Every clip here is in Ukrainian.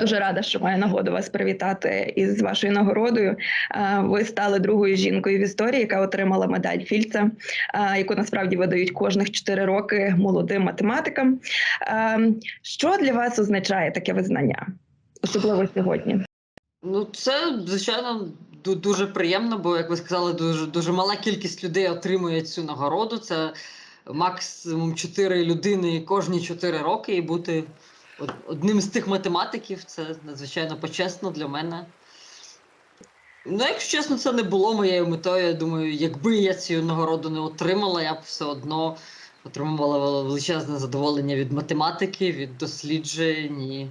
Дуже рада, що маю нагоду вас привітати із вашою нагородою. Ви стали другою жінкою в історії, яка отримала медаль Фільца, яку насправді видають кожних 4 роки молодим математикам. Що для вас означає таке визнання, особливо сьогодні? Ну, це, звичайно, дуже приємно, бо, як ви сказали, дуже, дуже мала кількість людей отримує цю нагороду. Це максимум 4 людини кожні 4 роки, і бути одним з тих математиків це надзвичайно почесно для мене. Ну, якщо чесно, це не було моєю метою. Я думаю, якби я цю нагороду не отримала, я б все одно отримувала величезне задоволення від математики, від досліджень. І,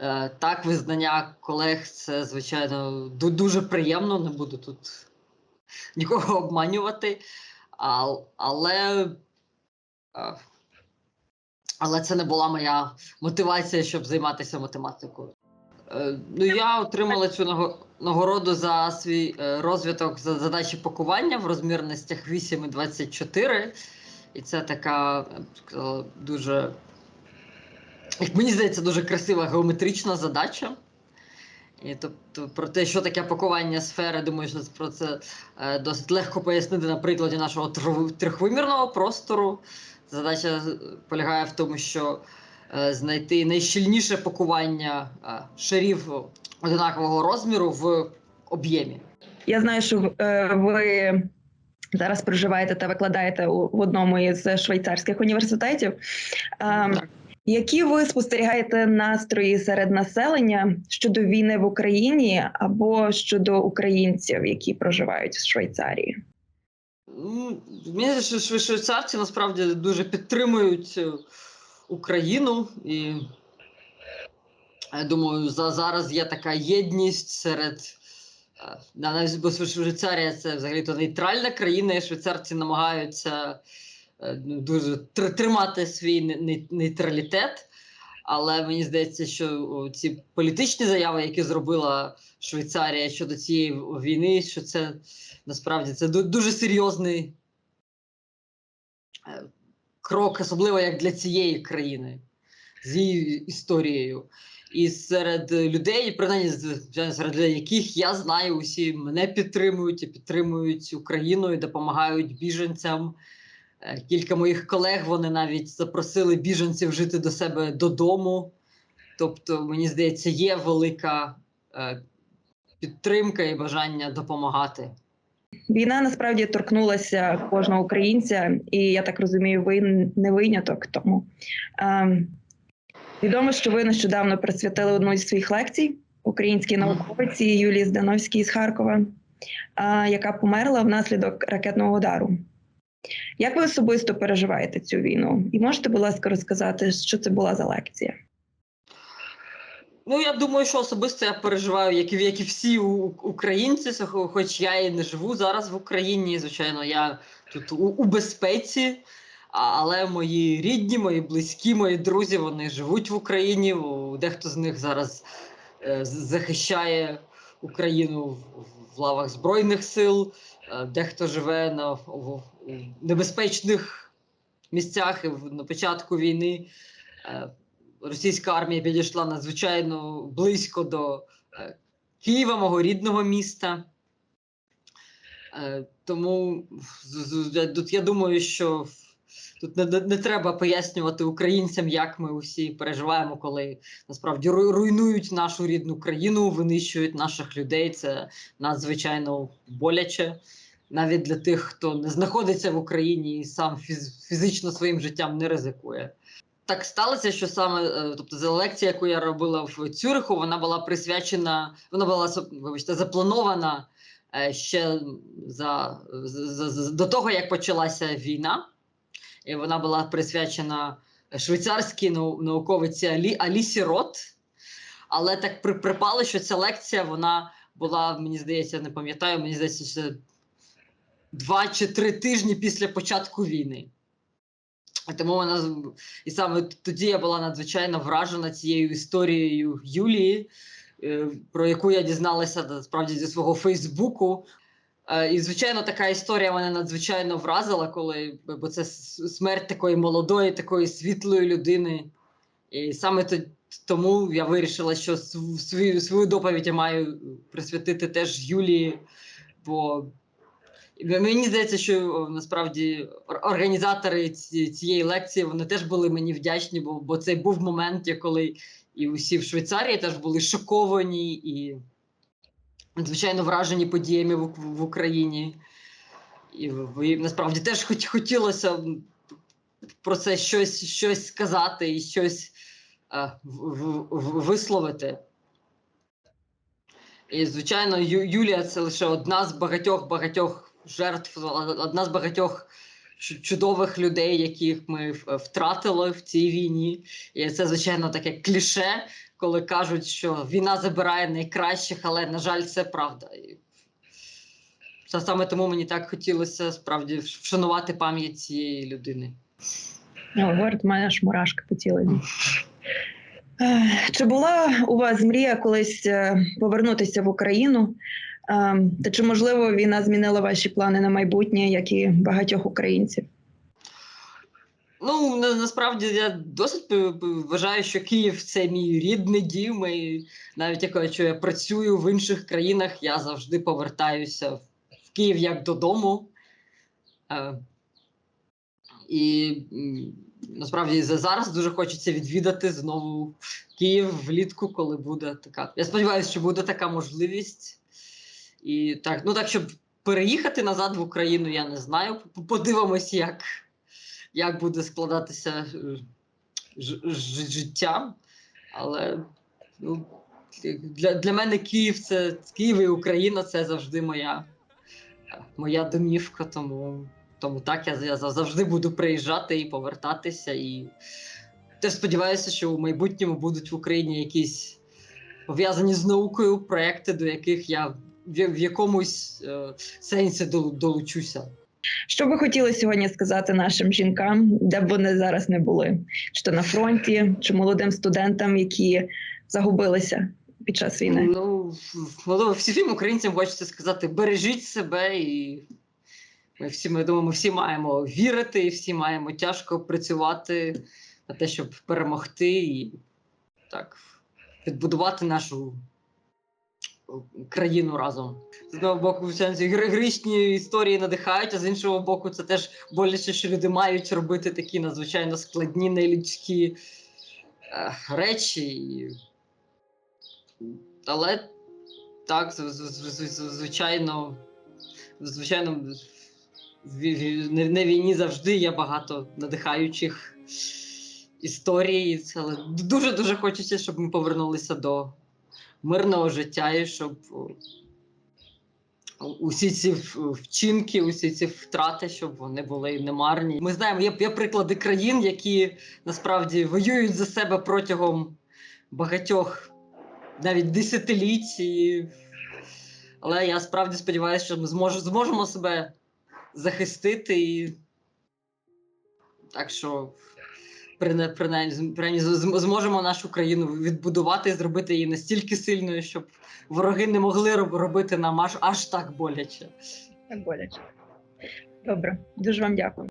е, так, визнання колег це, звичайно, дуже приємно, не буду тут нікого обманювати. А, але, е, але це не була моя мотивація, щоб займатися математикою. Е, Ну, я отримала цю нагороду за свій е, розвиток за задачі пакування в розмірностях 8 і 24. І це така, дуже, як мені здається, дуже красива геометрична задача. І тобто про те, що таке пакування сфери, думаю, що про це е, досить легко пояснити на прикладі нашого трьохвимірного простору. Задача е, полягає в тому, що е, знайти найщільніше пакування е, шарів одинакового розміру в об'ємі. Я знаю, що е, ви зараз проживаєте та викладаєте у в одному із швейцарських університетів. Так. Які ви спостерігаєте настрої серед населення щодо війни в Україні або щодо українців, які проживають в Швейцарії? Мені швейцарці насправді дуже підтримують е, Україну, і я думаю, за зараз є така єдність серед. е, на- Навіть бо Шве- Швейцарія це взагалі-то нейтральна країна, і швейцарці намагаються е, дуже тр- тримати свій не- не- нейтралітет. Але мені здається, що ці політичні заяви, які зробила Швейцарія щодо цієї війни, що це насправді це дуже серйозний е, крок, особливо як для цієї країни з її історією. І серед людей, принаймні серед людей, яких я знаю, усі мене підтримують і підтримують Україну і допомагають біженцям. Е, Кілька моїх колег вони навіть запросили біженців жити до себе додому. Тобто, мені здається, є велика е, підтримка і бажання допомагати. Війна насправді торкнулася кожного українця, і я так розумію, ви не виняток. Тому ем, відомо, що ви нещодавно присвятили одну із своїх лекцій українській науковиці Юлії Здановській з Харкова, а, яка померла внаслідок ракетного удару. Як ви особисто переживаєте цю війну? І можете, будь ласка, розказати, що це була за лекція? Ну, я думаю, що особисто я переживаю, як і, як і всі українці, хоч я і не живу зараз в Україні. Звичайно, я тут у, у безпеці, але мої рідні, мої близькі, мої друзі вони живуть в Україні. Дехто з них зараз е, захищає Україну в, в лавах Збройних сил, е, дехто живе на в, небезпечних місцях на початку війни. Е, російська армія підійшла надзвичайно близько до е, Києва, мого рідного міста. Е, тому тут я думаю, що тут не, не треба пояснювати українцям, як ми усі переживаємо, коли насправді руйнують нашу рідну країну, винищують наших людей. Це надзвичайно боляче. Навіть для тих, хто не знаходиться в Україні і сам фізично своїм життям не ризикує. Так сталося, що саме е, тобто за лекція, яку я робила в Цюриху, вона була присвячена, вона була вибачте, запланована е, ще за, за, за- до того, як почалася війна. І вона була присвячена швейцарській науковиці Алі, Алісі Рот. Але так припало, що ця лекція вона була, мені здається, не пам'ятаю, мені здається, що два чи три тижні після початку війни. Тому вона і саме тоді я була надзвичайно вражена цією історією Юлії, е, про яку я дізналася насправді зі свого Фейсбуку. Е, І, звичайно, така історія мене надзвичайно вразила, коли бо це смерть такої молодої, такої світлої людини. І саме тому я вирішила, що свою, свою доповідь я маю присвятити теж Юлії, бо мені здається, що насправді організатори цієї лекції вони теж були мені вдячні, бо, бо це був момент, коли і усі в Швейцарії теж були шоковані і, звичайно, вражені подіями в, в Україні. І, і насправді теж хоч, хотілося про це щось, щось сказати і щось е, в, в, висловити. І, звичайно, Юлія це лише одна з багатьох багатьох жертв, одна з багатьох чудових людей, яких ми втратили в цій війні. І це, звичайно, таке кліше, коли кажуть, що війна забирає найкращих, але, на жаль, це правда. Це саме тому мені так хотілося справді вшанувати пам'ять цієї людини. Говорить, мене аж мурашки по тілу. Е, Чи була у вас мрія колись е, повернутися в Україну? Е, Та чи можливо війна змінила ваші плани на майбутнє, як і багатьох українців? Ну, насправді я досить п- вважаю, що Київ це мій рідний дім. І навіть якщо я працюю в інших країнах, я завжди повертаюся в Київ як додому. Е, і насправді зараз дуже хочеться відвідати знову Київ влітку, коли буде така. Я сподіваюся, що буде така можливість. І так, ну так, щоб переїхати назад в Україну, я не знаю. Подивимось, як як буде складатися е, ж, ж, життя. Але ну, для, для мене Київ це Київ і Україна це завжди моя, моя домівка. Тому, тому так я, я завжди буду приїжджати і повертатися. І теж сподіваюся, що у майбутньому будуть в Україні якісь пов'язані з наукою проекти, до яких я в, в якомусь е, сенсі дол- долучуся. Що би хотіли сьогодні сказати нашим жінкам, де б вони зараз не були? Чи на фронті, чи молодим студентам, які загубилися під час війни? Ну, всім українцям хочеться сказати: бережіть себе, і ми всі, ми думаю, ми всі маємо вірити, і всі маємо тяжко працювати на те, щоб перемогти і так відбудувати нашу країну разом. З одного боку, в сенсі історії надихають, а з іншого боку, це теж боляче, що люди мають робити такі надзвичайно складні, нелюдські е, речі. Але так, звичайно, звичайно, на війні завжди є багато надихаючих історій. Але дуже дуже хочеться, щоб ми повернулися до мирного життя і щоб усі ці вчинки, усі ці втрати, щоб вони були немарні. Ми знаємо, є, є приклади країн, які насправді воюють за себе протягом багатьох навіть десятиліть. І... Але я справді сподіваюся, що ми змож, зможемо себе захистити. І... Так що, принаймні, принаймні зможемо нашу країну відбудувати і зробити її настільки сильною, щоб вороги не могли робити нам аж, аж так боляче. Так боляче. Добре, дуже вам дякую.